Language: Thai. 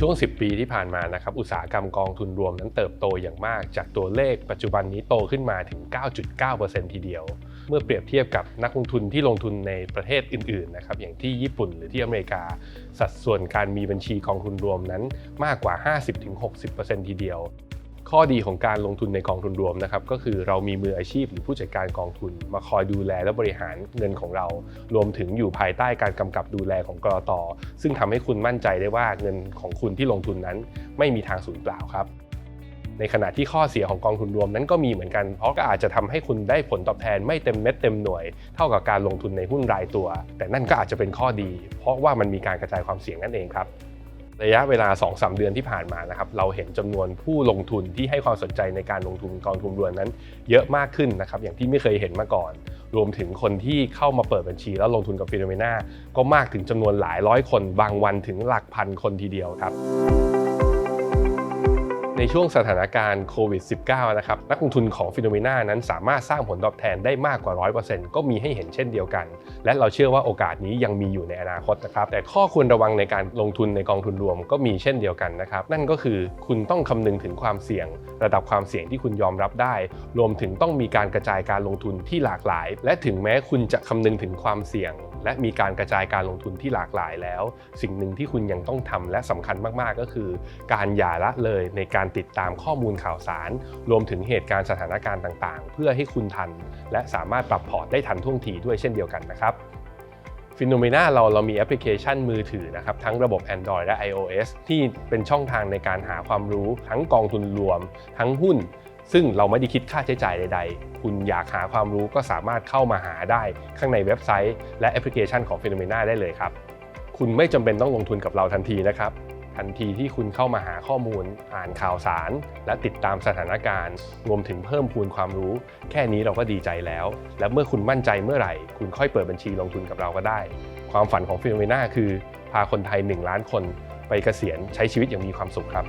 ช่วง 10 ปีที่ผ่านมานะครับอุตสาหกรรมกองทุนรวมนั้นเติบโตอย่างมาก จากตัวเลขปัจจุบันนี้โตขึ้นมาถึง 9.9%ทีเดียว เมื่อเปรียบเทียบกับนักลงทุนที่ลงทุนในประเทศอื่นๆนะครับอย่างที่ญี่ปุ่นหรือที่อเมริกา สัดส่วนการมีบัญชีกองทุนรวมนั้นมากกว่า 50-60%ทีเดียว ข้อดีของการลงทุนในกองทุนรวมนะครับก็คือเรามีมืออาชีพหรือผู้จัดการกองทุน มาคอยดูแลและบริหารเงินของเรา รวมถึงอยู่ภายใต้การกำกับดูแลของกรตซึ่งทำให้คุณมั่นใจได้ว่าเงินของคุณที่ลงทุนนั้น ไม่มีทางสูญเปล่าครับ ในขณะที่ข้อเสียของกองทุนรวมนั้นก็มีเหมือนกัน เพราะก็อาจจะทำให้คุณได้ผลตอบแทนไม่เต็มเม็ดเต็มหน่วย เท่ากับการลงทุนในหุ้นรายตัว แต่นั่นก็อาจจะเป็นข้อดี เพราะว่ามันมีการกระจายความเสี่ยงนั่นเองครับ ระยะเวลา 2-3 เดือนที่ผ่านมานะครับเราเห็นจำนวนผู้ลงทุนที่ให้ความสนใจในการลงทุนกองทุนรวมนั้น เยอะมากขึ้นนะครับอย่างที่ไม่เคยเห็นมาก่อน รวมถึงคนที่เข้ามาเปิดบัญชี แล้วลงทุนกับฟิโนเมนาก็มากถึงจำนวนหลายร้อยคน บางวันถึงหลักพันคนทีเดียวครับ ในช่วงสถานการณ์โควิด -19 นะครับนักลงทุนของฟิโนเมนานั้นสามารถสร้างผลตอบแทนได้มากกว่า 100%ก็มีให้เห็นเช่นเดียวกัน และเราเชื่อว่าโอกาสนี้ยังมีอยู่ในอนาคตนะครับแต่ข้อควรระวังในการลงทุนในกองทุนรวมก็มีเช่นเดียวกันนะครับนั่นก็คือคุณต้องคำนึงถึงความเสี่ยง ระดับความเสี่ยงที่คุณยอมรับได้ รวมถึงต้องมีการกระจายการลงทุนที่หลากหลาย และถึงแม้คุณจะคำนึงถึงความเสี่ยง และมีการกระจายการลงทุนที่หลากหลายแล้ว สิ่งหนึ่งที่คุณยังต้องทำและสำคัญมากๆก็คือ การอย่าละเลยในการการติดตามข้อมูลข่าวสาร รวมถึงเหตุการณ์สถานการณ์ต่างๆ เพื่อให้คุณทัน และสามารถปรับพอร์ตได้ทันท่วงทีด้วยเช่นเดียวกันนะครับฟิโนเมนาเราเรามีแอปพลิเคชันมือถือนะครับทั้งระบบ Android และ iOS ที่เป็นช่องทางในการหาความรู้ทั้งกองทุนรวม ทั้งหุ้น ซึ่งเราไม่ได้คิดค่าใช้จ่ายใด ๆ คุณอยากหาความรู้ก็สามารถเข้ามาหาได้ข้างในเว็บไซต์ และแอปพลิเคชันของฟิโนเมนาได้เลยครับ คุณไม่จำเป็นต้องลงทุนกับเราทันทีนะครับ ทันทีที่คุณเข้ามาหาข้อมูล อ่านข่าวสาร และติดตามสถานการณ์รวมถึงเพิ่มพูนความรู้ แค่นี้เราก็ดีใจแล้ว และเมื่อคุณมั่นใจเมื่อไหร่ คุณค่อยเปิดบัญชีลงทุนกับเราก็ได้ ความฝันของฟิโนเมนาคือ พาคนไทย 1 ล้านคน ไปเกษียณใช้ชีวิตอย่างมีความสุขครับ